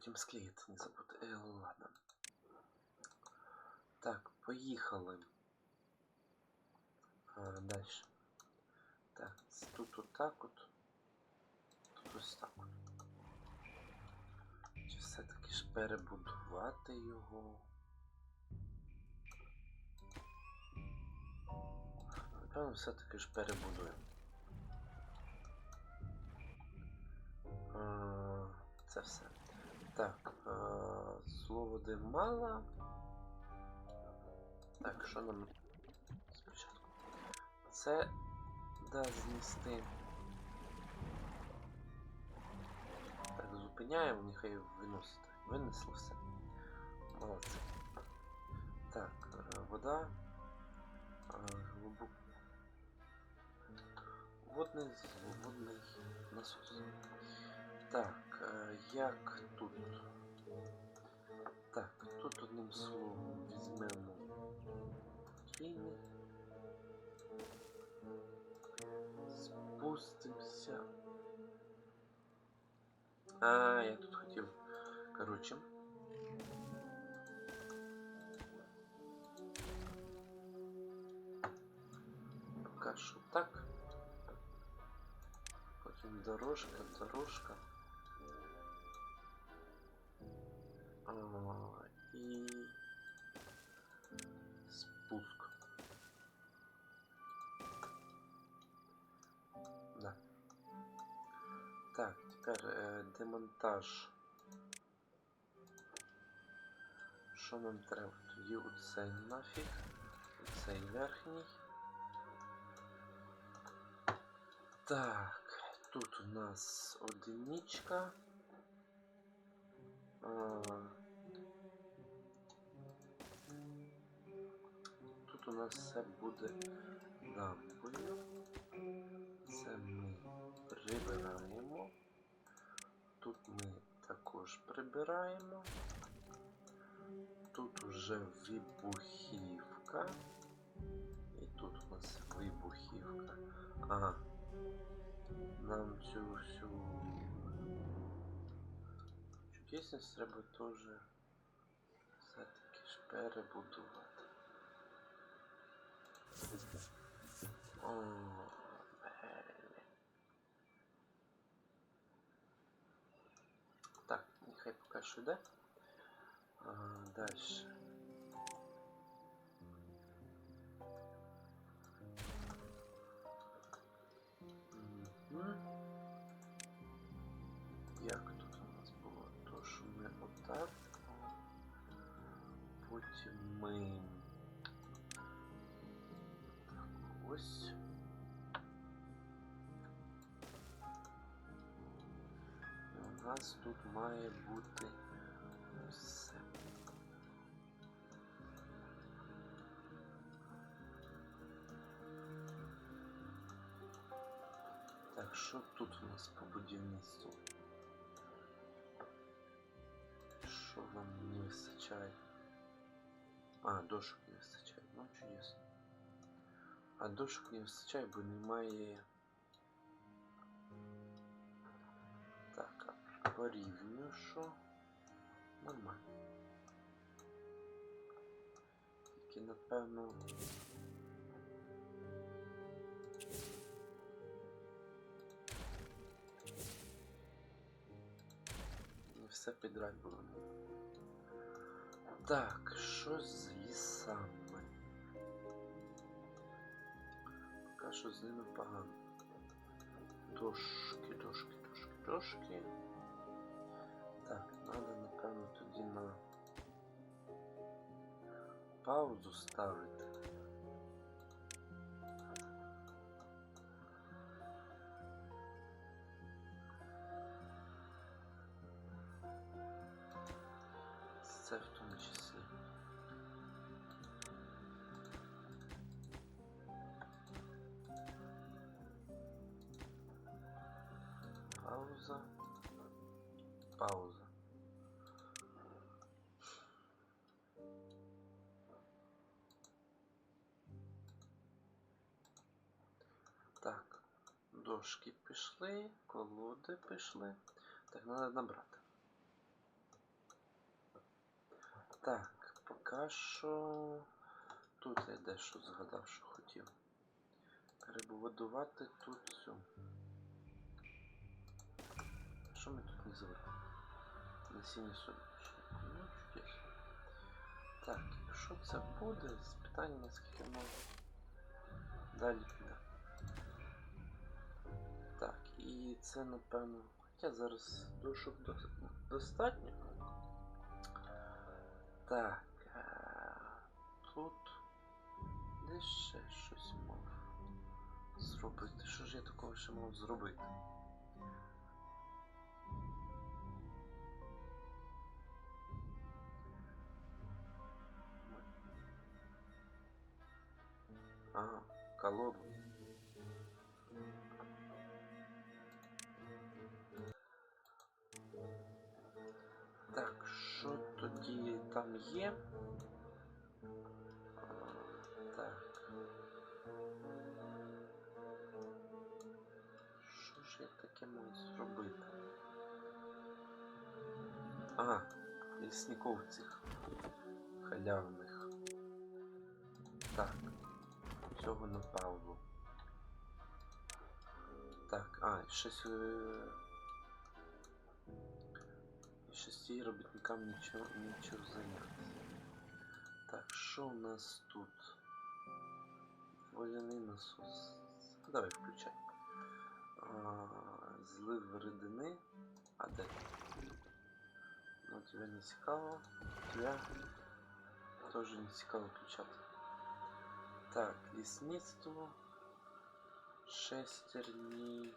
потім склеїти, не забути. Е, ладно. Так, поїхали. А, дальше. Так, тут отак от. Тут ось так от. Чи все-таки ж перебудувати його? Напевно, все-таки ж перебудуємо. Е, Це все. Так, е, слово де мало. Так, що нам спочатку? Це да знести. Так, зупиняємо, нехай виносить. Винесло все. Молодці. Так, е, вода. Е, глибок... Водний, водний насос. Так, як тут? Так, тут одним словом візьмемо потрійний. Спустимося. А, я тут хотів. Коротше. Поки що так. Потім дорожка, дорожка. А, і спуск. Да. Так, тепер е, демонтаж. Що нам треба? Тоді оцей нафіг. Оцей верхній. Так, тут у нас одиничка. А, у нас все буде дамбою. Це ми прибираємо. Тут ми також прибираємо. Тут уже вибухівка. І тут у нас вибухівка. Ага. Нам цю всю чудесність треба теж все-таки ж перебудувати. О, блін. Так, нехай поки що йде. має бути все. Так, що тут у нас по будівництву? Що вам не вистачає? А, дошок не вистачає. Ну, чудесно. А дошок не вистачає, бо немає. порівнюю, що нормально. Тільки напевно. Не все підряд було. Так, що з лісами? Поки що з ними погано. Дошки, дошки, дошки, дошки. Так, треба, напевно, тоді на паузу ставити. Дошки пішли, колоди пішли. Так, треба набрати. Так, поки що. Тут я дещо згадав, що хотів. Перебудувати тут цю. Що ми тут не зробили? Насіння соняшнику. Ну, чудесно. Так, якщо це буде, з питання наскільки можна. Далі піде. Так, і це напевно. Хоча зараз дошок дос- достатньо. Так. е, Тут десь ще щось мав зробити. Що ж я такого ще мав зробити? А, колоду. Там є? Так. Що ж я таке можу зробити? А, лісников цих халявних. Так. Цього напевно. Так, а, щось. е, і Шести робітникам нічого, нічого зайнятися. Так, що у нас тут? Воляний насос. Давай включай. А, злив рідини. А де? Ну, тебе не цікаво. Тебя тоже не цікаво включати. Так, лісництво. Шестерні.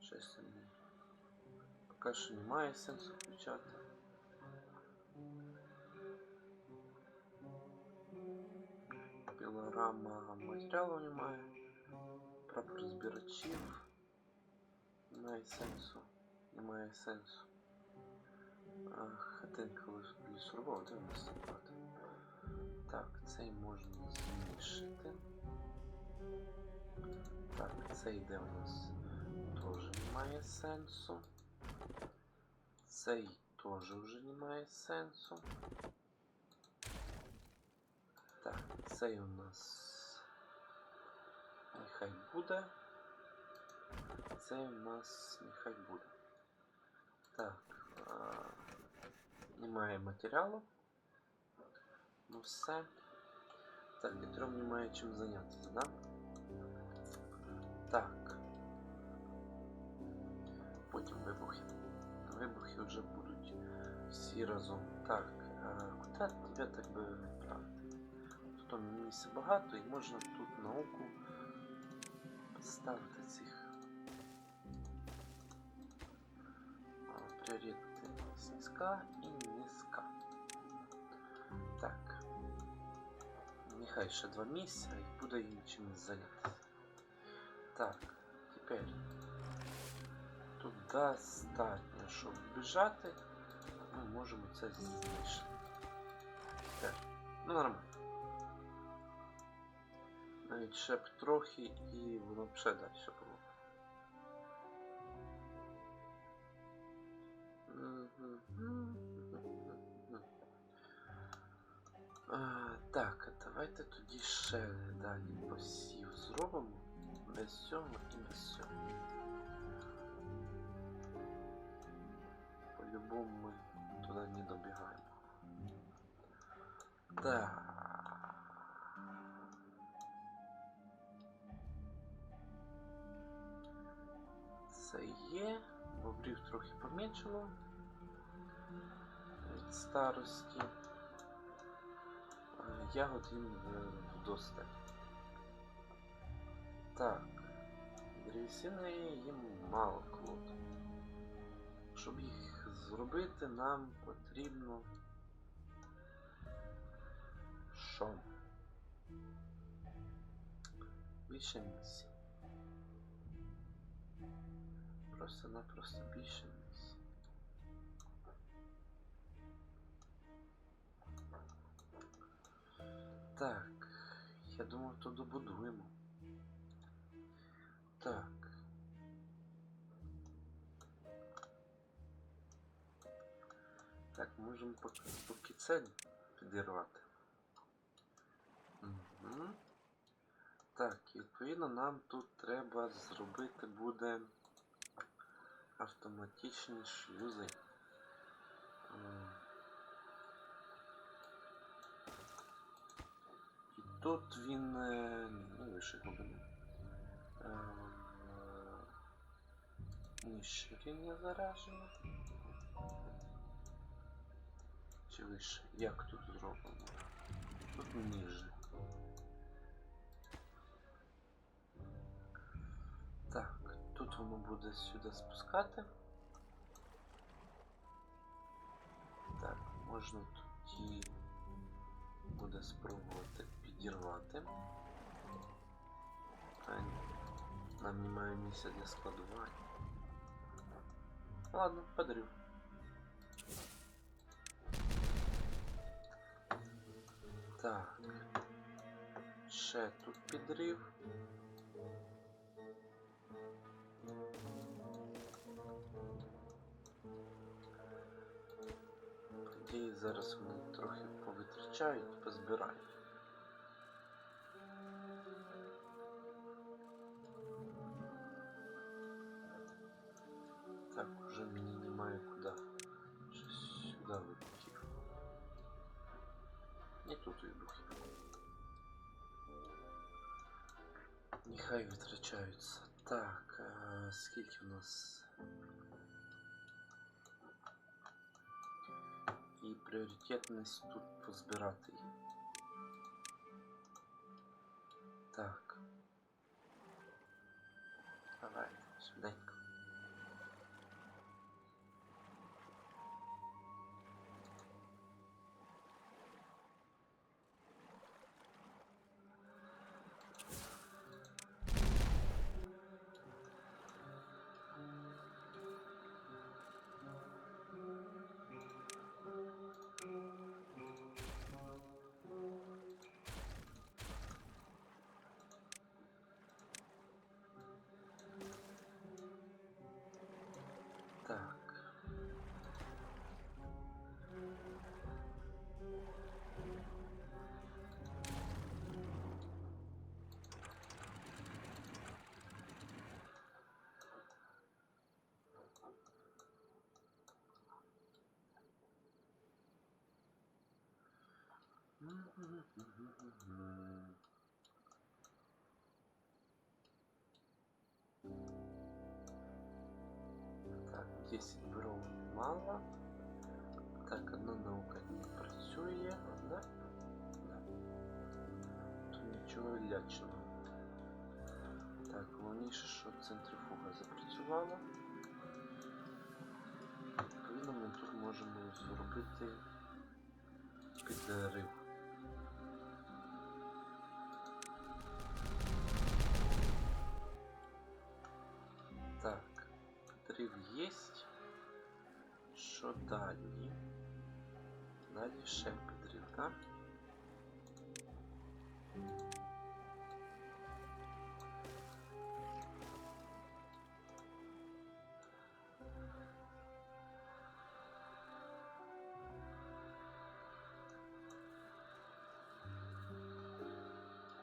Шестерні. Поки що немає сенсу включати. Пілорама матеріалу немає. Прапор збирачів. Немає сенсу. Немає сенсу. Хатинка ліс- лісорубова, де у нас брати? Так, цей можна змішити. Так, цей йде у нас теж немає сенсу. Цей теж вже немає сенсу. Так, цей у нас нехай буде. Цей у нас нехай буде. Так, а, немає матеріалу. Ну все. Так, і трьом немає чим зайнятися, да? Так. Потім вибухи. Вибухи вже будуть всі разом. Так, куди тебе так би відправити? Тут місця багато і можна тут науку поставити цих пріоритети низька і низька. Так. Нехай ще два місця і буде їм чимось. Так, тепер тут достатньо, щоб біжати. Ми можемо це знищити. Так, ну нормально. Навіть ще б трохи і воно б ще далі було. Так, давайте тоді ще далі посів зробимо. Без цього і без цього. По-любому ми туди не добігаємо. Так. Це є. Бобрів трохи помічено від старості. Ягод їм е, вдосталь. Так. Древесини їм мало клопоту. Щоб їх зробити, нам потрібно. Що? Більше місця. Просто-напросто більше місця. Так, я думаю, то добудуємо. Так. Так, можемо поки, поки це підірвати. Угу. Так, відповідно нам тут треба зробити буде автоматичні шлюзи. І тут він е, ну, вище глибини. Ем, е, Нижче заражено. Чи вище? Як тут зроблено? Тут ніже. Так, тут воно буде сюди спускати. Так, можна тоді буде спробувати підірвати. А. Нам немає місця для складування. Ладно, подарю. Так. Ще тут підрив. Тоді зараз вони трохи повитрачають, позбирають. Нехай витрачаються. Так, а скільки у нас? І пріоритетність тут позбирати їх. Так. Давай, Так, 10 беру мало. Так, одна наука не працює, да? Да. Тут нічого лячного. Так, головніше, що центрифуга запрацювала. Відповідно, ми тут можемо зробити підрив. підрив єсть. Що далі? Далі ще підрив, так?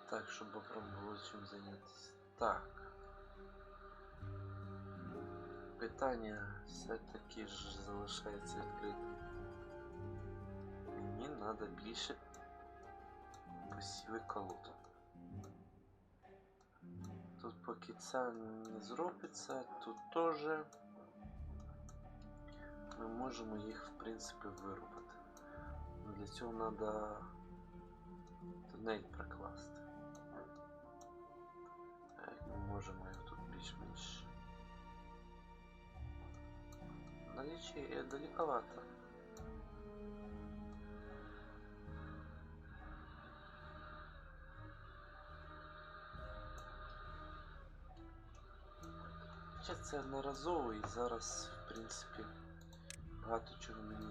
Так, щоб вам було чим зайнятися. Так. Питання все-таки ж залишається відкритим. Мені треба більше посіви колода. Тут поки це не зробиться, тут теж ми можемо їх в принципі вирубати. Но Для цього треба тунель прокласти. наличие далековато. Хоча це одноразово і зараз, в принципі, багато чого мені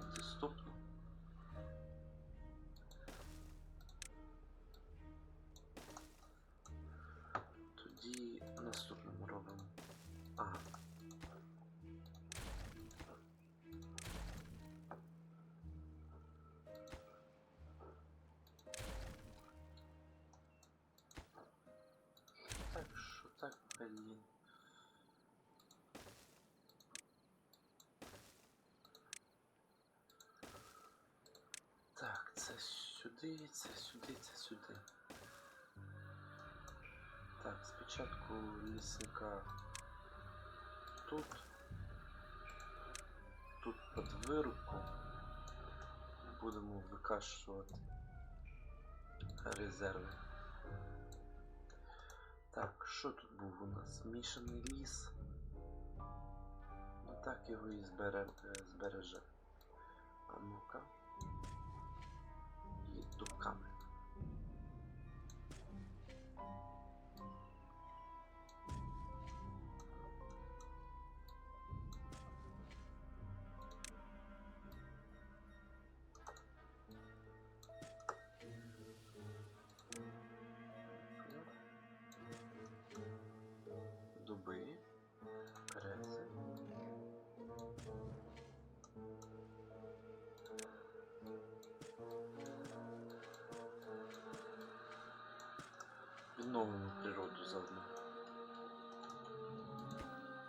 сюди, це сюди, це сюди. Так, спочатку лісника тут. Тут під вирубку будемо викашувати резерви. Так, що тут був у нас? Мішаний ліс. Ну так його і е, збереже. А ну-ка. І Відновимо природу заодно.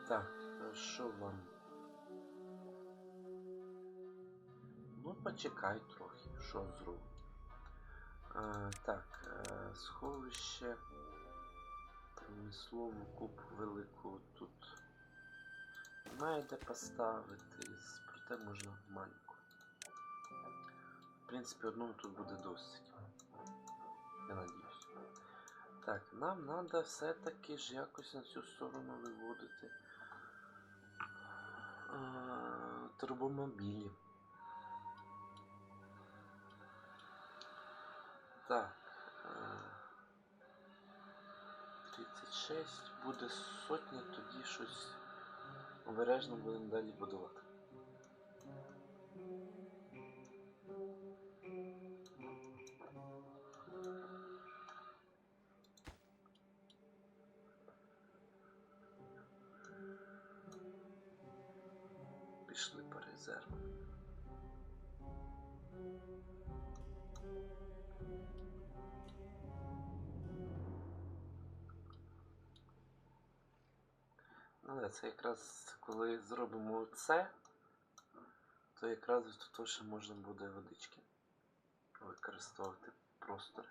Так, а що вам? Ну, почекай трохи, що зроблю. А, так, е, сховище. Промислову купу велику тут немає де поставити, проте можна маленьку. В принципі, одного тут буде досить. Я надіюсь. Так, нам треба все-таки ж якось на цю сторону виводити турбомобілі. Так. е, 36 буде сотня, тоді щось обережно будемо далі будувати. Да, це якраз коли зробимо це, то якраз тут ще можна буде водички використовувати простор.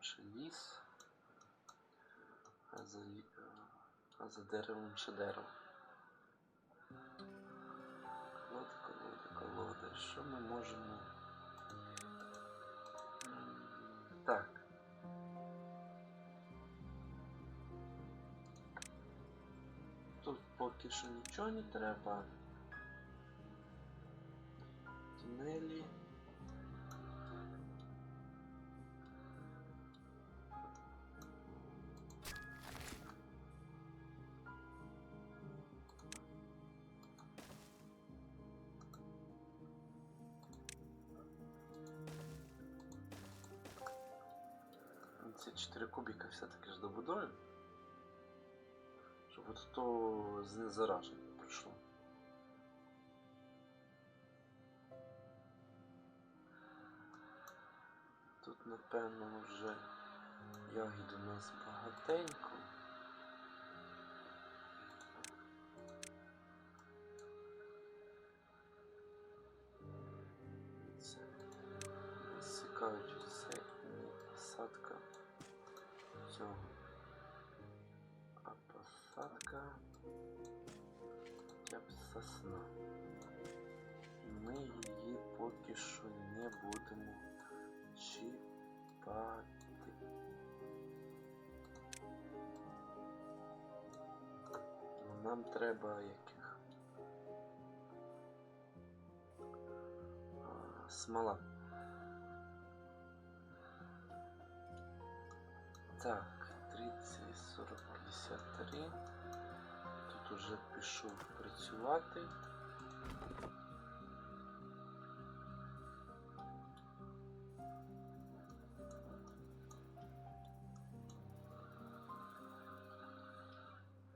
Ще ліс, а за, а за деревом ще дерево. Що ми можемо? Так. Тут поки що нічого не треба. Тунелі. Ці 4 кубіка все-таки ж добудуємо. Щоб от то знезараження пройшло. Тут, напевно, вже ягід у нас багатенько. Посадка б сосна. Ми її поки що не будемо чіпати. Ну, Нам треба яких? А, смола. Так, 30, 40, 53. Тут уже пішов працювати.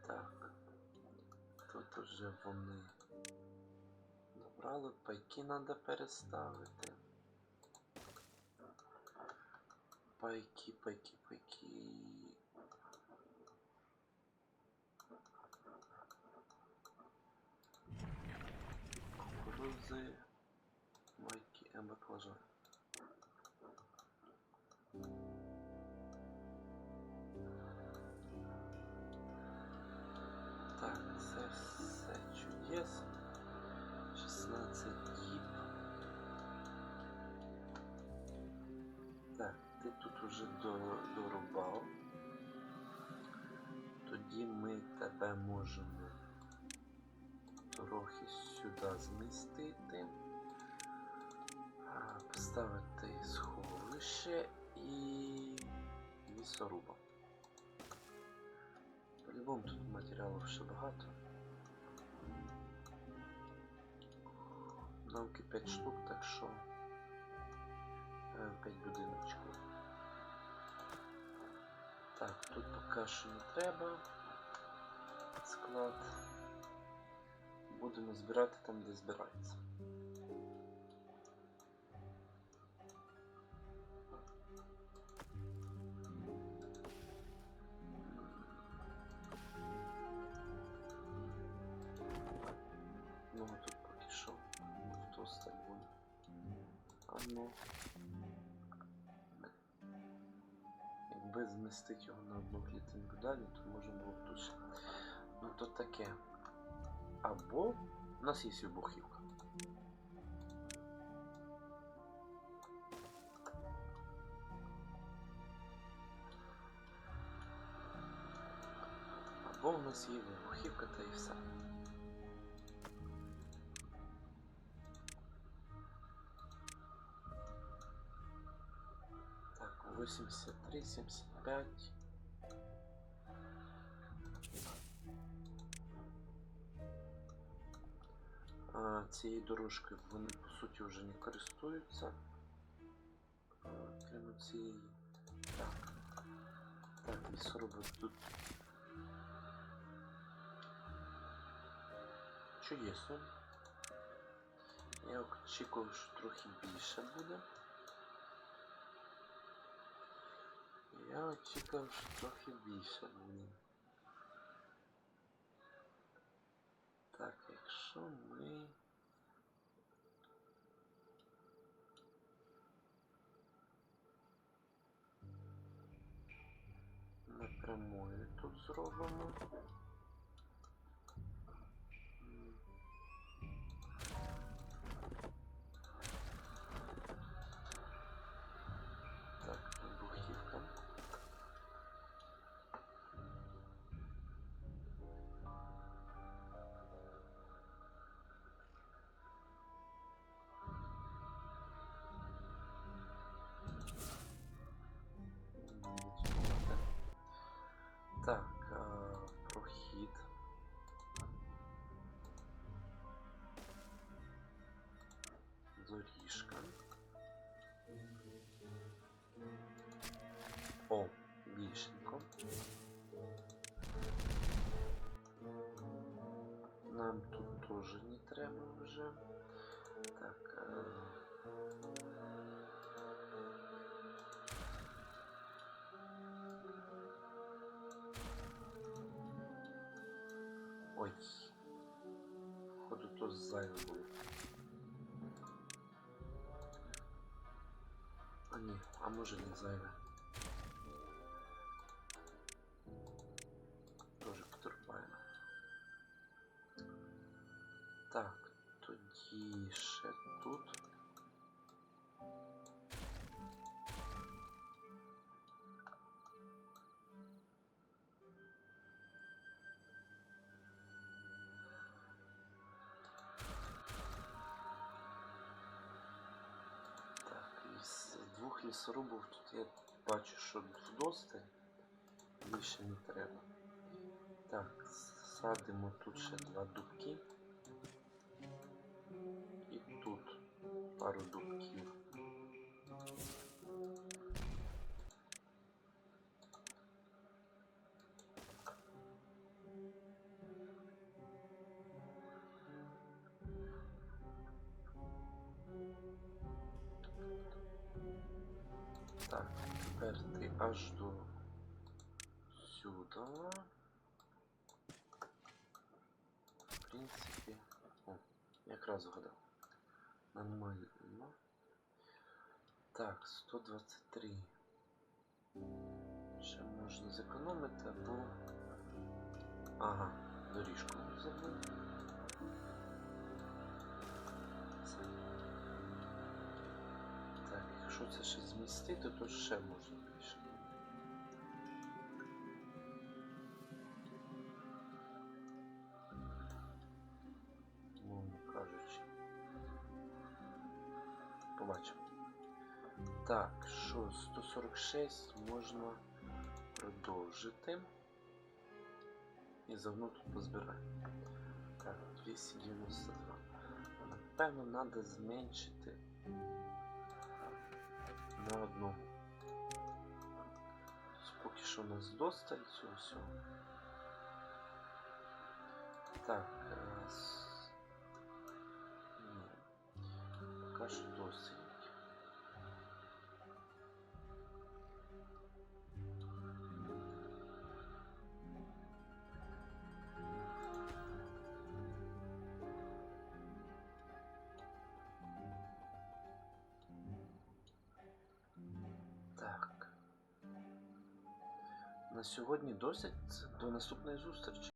Так, тут уже вони набрали, пайки треба переставити. Пайки, пайки, пайки. Кукурузи. Так, це все чудес. 16 діб. Так, ти тут уже дорубав. Тоді ми тебе можемо трохи сюди змістити. Поставити сховище і лісоруба. По-любому тут матеріалів ще багато. Науки 5 штук, так що 5 будиночків. Так, тут поки що не треба. Склад. Будемо збирати там, де збирається. Ну. Якби змістити його на одну клітинку далі, то можна було б тут. Ну то таке. Або у нас є вибухівка. Або у нас є вибухівка та і все. Так, 83, 75. А, цією дорожкою вони по суті вже не користуються. Крім цієї. Так. Так, лісоруби тут. Чудесно. Я очікував, що трохи більше буде. Я очікував, що трохи більше буде. Так, якщо ми. Напрямую тут зробимо. Теж не треба вже. Так. а, Ой. Походу то зайве було. А ні, а може не зайве. Так, тоді ще тут. Так, із двох лісорубів тут я бачу, що вдости більше не треба. Так, садимо тут ще два дубки. Пару дубків. Так, тепер ти аж до сюди. В принципі, о, якраз вгадав. Нормально. Так, 123. Ще можна зекономити або. Ага, доріжку не забув. Так, якщо це ще змістити, то ще можна 146 можна продовжити. І заодно тут позбирати. Так, 292. Напевно, треба зменшити на одну. Поки що у нас досталь цього всього. Так. Ні. Поки що досить. Сьогодні досить. До наступної зустрічі.